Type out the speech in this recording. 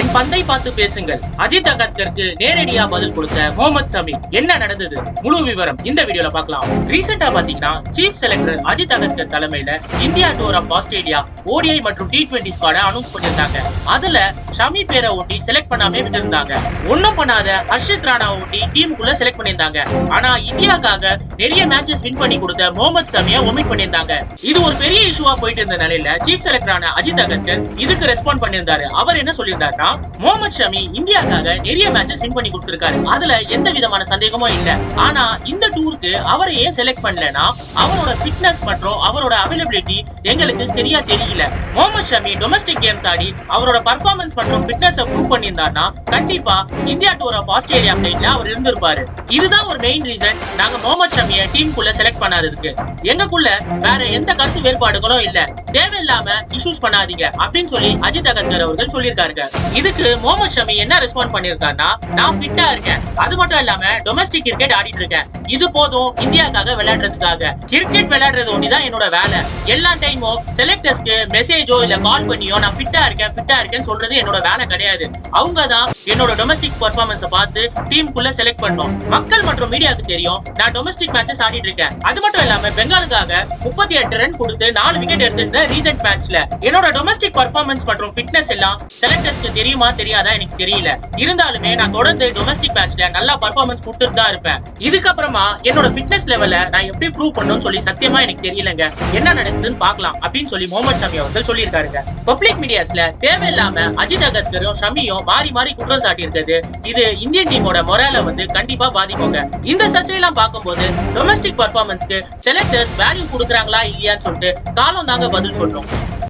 என் பந்தை பார்த்து பேசுங்கள். அஜித் அகத்கருக்கு நேரடியா பதில் கொடுத்த முகமது சமி என்ன நடந்தது? முழு விவரம் இந்த வீடியோல பார்க்கலாம். ரீசெண்டா பாத்தீங்கன்னா சீஃப் செலக்டர் அஜித் அகத்கர் தலைமையில India tour of Australia ODI மற்றும் டி டுவெண்டி ஸ்குவாட அனௌன்ஸ் பண்ணிருந்தாங்க அதுல ஷமி பேரை ஒட்டி செலக்ட் பண்ணாம விட்டிருந்தாங்க. ஒண்ணும் பண்ணாத ஹர்ஷித் ராணா ஒட்டி டீமுக்குள்ள செலக்ட் பண்ணியிருந்தாங்க. ஆனா இந்தியாக்காக நிறைய மேட்சஸ் வின் பண்ணி கொடுத்த முகமது சமிய ஒமிட் பண்ணியிருந்தாங்க. இது ஒரு பெரிய இஷ்யூவா போயிட்டு இருந்த நிலையில சீஃப் செலக்டரான அஜித் அகத்கர் இதுக்கு ரெஸ்பாண்ட் பண்ணியிருந்தாரு. அவர் என்ன சொல்லியிருந்தாரு சொல்லியிருந்தாருன்னா முகமது ஷமி இந்தியாக்காக நிறைய மேட்சஸ் வின் பண்ணி கொடுத்திருக்காரு. அதுல எந்த விதமான சந்தேகமும் இல்ல. ஆனா இந்த டூருக்கு அவரை ஏன் செலக்ட் பண்ணலனா அவரோட ஃபிட்னஸ் மற்றும் அவரோட அவைலபிலிட்டி எங்களுக்கு சரியா தெரியல. முகமது ஷமி டொமஸ்டிக் கேம்ஸ் ஆடி அவரோட பர்ஃபார்மன்ஸ் மற்றும் ஃபிட்னஸ் ப்ரூவ் பண்ணியிருந்தாருன்னா கண்டிப்பா இந்தியா டூர் ஆஃப் ஆஸ்திரேலியா பிளேட்ல அவர் இருந்திருப்பாரு. இதுதான் ஒரு மெயின் ரீசன் நாங்க முகமது ஷமியை டீமுக்குள்ள செலக்ட் பண்ணாததுக்கு. எங்களுக்குள்ள வேற எந்த கருத்து வேறுபாடுகளும் இல்ல. தேவையில்லாம இஷ்யூஸ் பண்ணாதீங்க அப்படின்னு சொல்லி அஜித் அகத்கர் அவர்கள் சொல்லியிருக்காருங்க. இதுக்கு முகமது ஷமி என்ன ரெஸ்பாண்ட் பண்ணிருக்காருன்னா நான் ஃபிட்டா இருக்கேன். அது மட்டும் இல்லாம டொமஸ்டிக் கிரிக்கெட் ஆடிட்டு இருக்கேன். இது போதும் இந்தியாக்காக விளையாடுறதுக்காக. கிரிக்கெட் விளையாடுறது ஒண்ணுதான் என்னோட வேலை. எல்லா டைமும் செலக்டர்ஸ்க்கு மெசேஜோ இல்ல கால் பண்ணியோ நான் ஃபிட்டா இருக்கேன் ஃபிட்டா இருக்கேன்னு சொல்றது என்னோட வேலை கிடையாது. அவங்க தான் என்னோட டொமஸ்டிக் பெர்ஃபார்மன்ஸை பார்த்து டீமுக்குள்ள செலக்ட் பண்ணோம் மக்கள் மற்றும் மீடியாவுக்கு தெரியும் நான் டொமஸ்டிக் மேட்சஸ் ஆடிட்டு இருக்கேன். அது மட்டும் இல்லாம பெங்காலுக்காக முப்பத்தி எட்டு ரன் கொடுத்து நாலு விக்கெட் எடுத்திருந்த ரீசெண்ட் மேட்ச்ல என்னோட டொமஸ்டிக் பர்ஃபார்மன்ஸ் மற்றும் ஃபிட்னஸ் எல்லாம் செலக்டர்ஸ்க்கு தெரியுமா தெரியாதா எனக்கு தெரியல. இருந்தாலுமே நான் தொடர்ந்து டொமஸ்டிக் மேட்ச்ல நல்லா பர்ஃபார்மன்ஸ் கொடுத்துட்டு தான் இருப்பேன். இதுக்கப்புறமா என்னோட ஃபிட்னஸ் லெவல நான் எப்படி ப்ரூவ் பண்ணணும்னு சொல்லி சத்தியமா எனக்கு தெரியலங்க. என்ன நடக்குதுன்னு பார்க்கலாம் அப்படின்னு சொல்லி முகமது ஷமி அவர்கள் சொல்லியிருக்காருங்க. பப்ளிக் மீடியாஸ்ல தேவையில்லாம அஜித் அகத்கரும் ஷமியும் மாறி மாறி குற்றம் சாட்டி இருக்குது இது இந்தியன் டீமோட மொரால வந்து கண்டிப்பா பாதிக்குங்க. இந்த சர்ச்சையெல்லாம் பார்க்கும்போது டொமஸ்டிக் பர்ஃபார்மன்ஸ்க்கு செலக்டர்ஸ் வேல்யூ கொடுக்குறாங்களா இல்லையான்னு சொல்லிட்டு காலம் தாங்க பதில் 尊重